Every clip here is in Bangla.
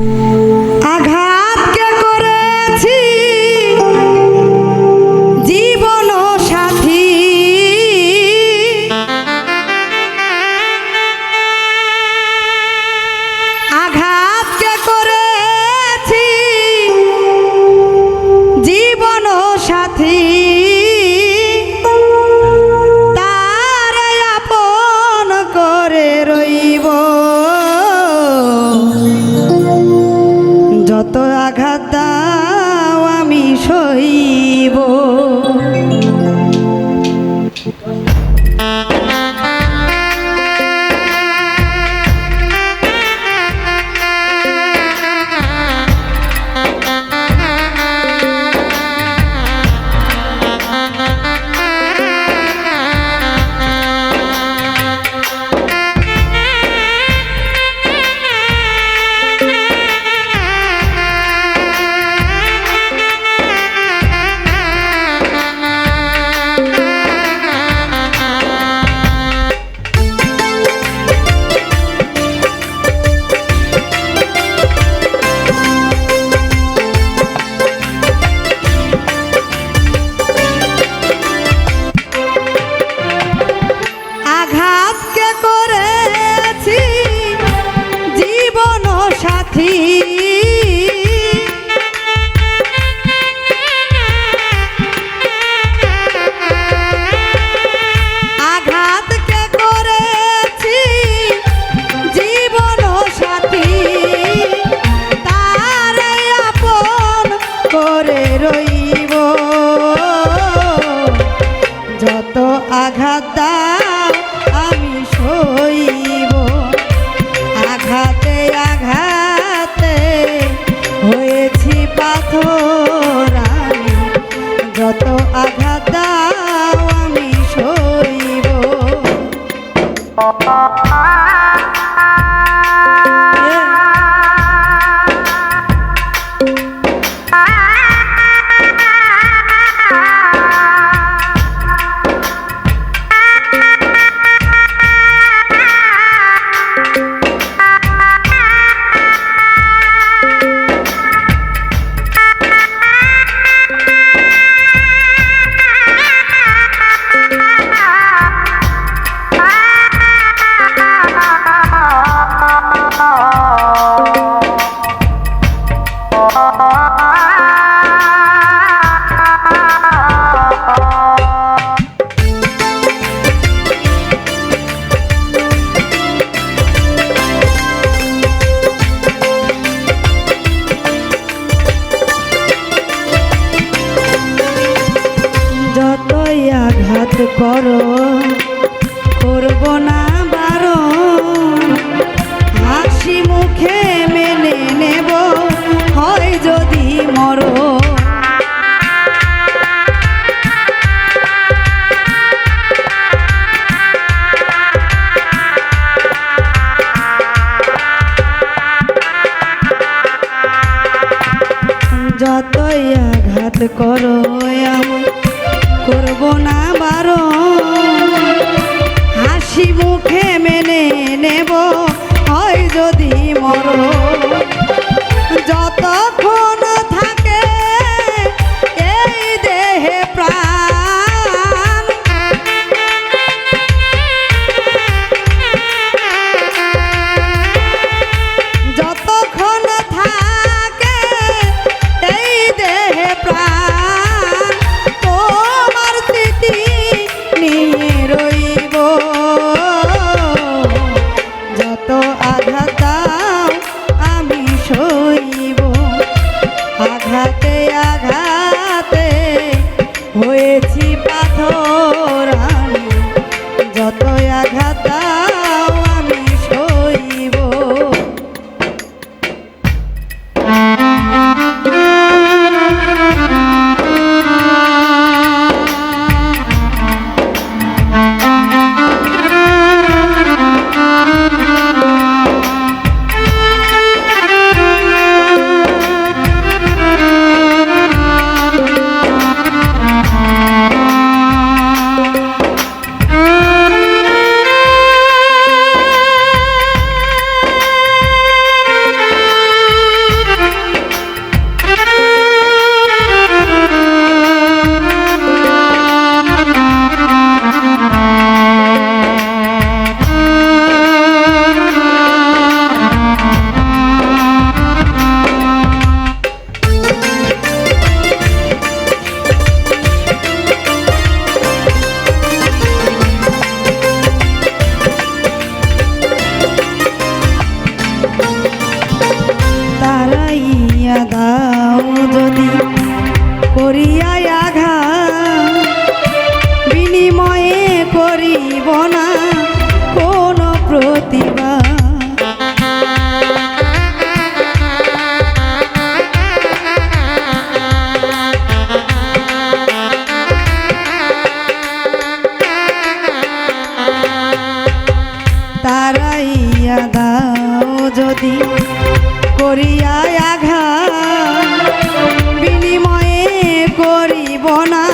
you. পাথর যত আঘাত দাও আমি সইব। পাইব না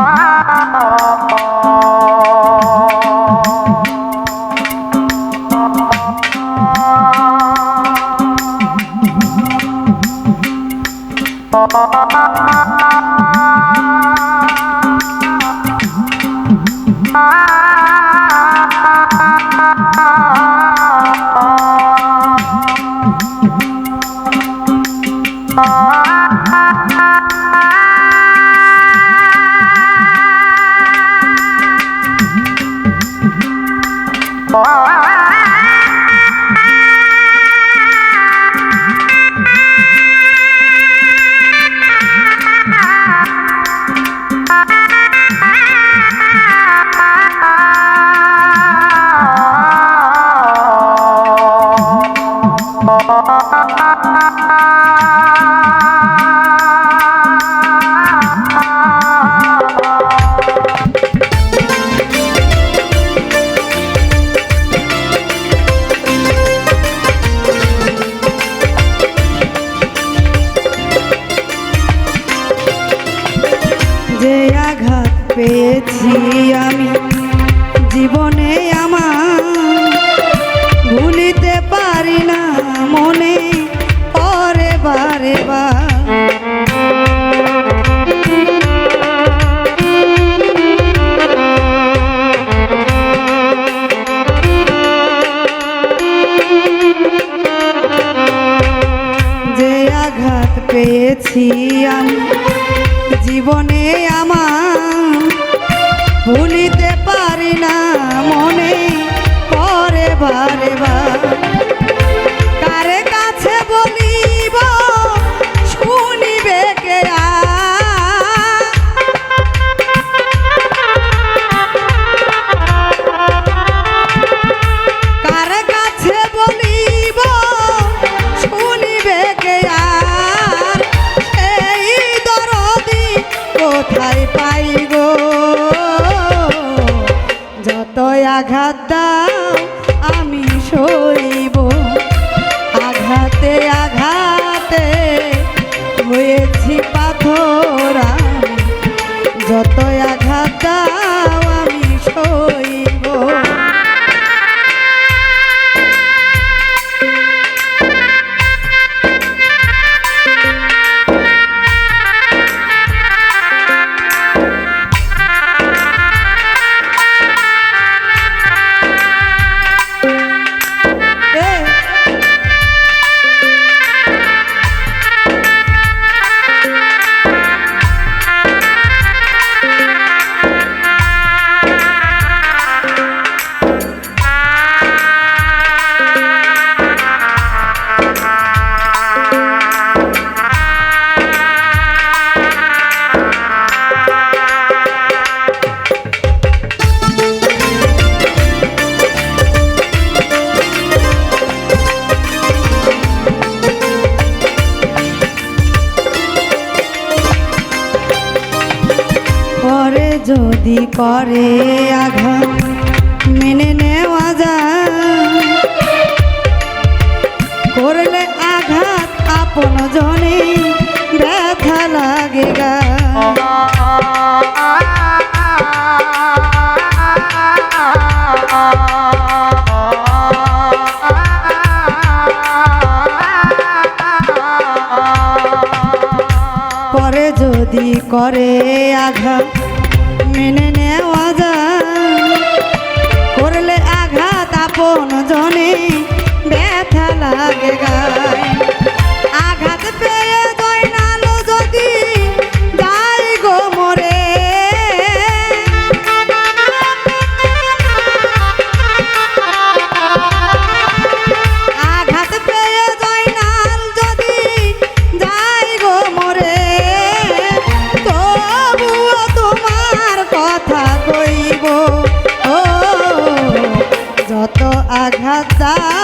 Oh, পেয়েছি আমি জীবনে আমার। ভুলিতে পারি না মনে, পরে বারে বার পেয়েছি আমি, জীবনে আমার। ভুলিতে পারি না মনে পরে বারে বার যদি করে আঘাত, মেনে নেওয়া যায়। করলে আঘাত আপন জনে ব্যথা লাগে গা। করে আঘাত মন জনে রাজা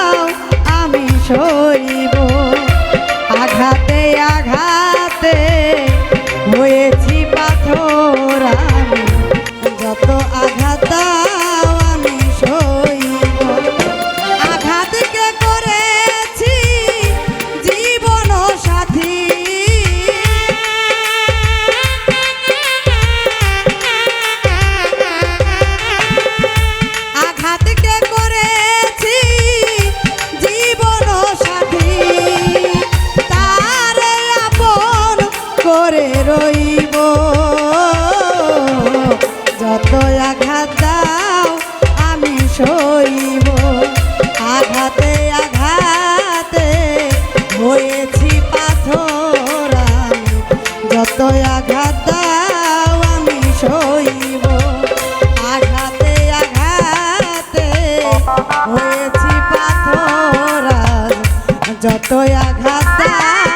আঘাত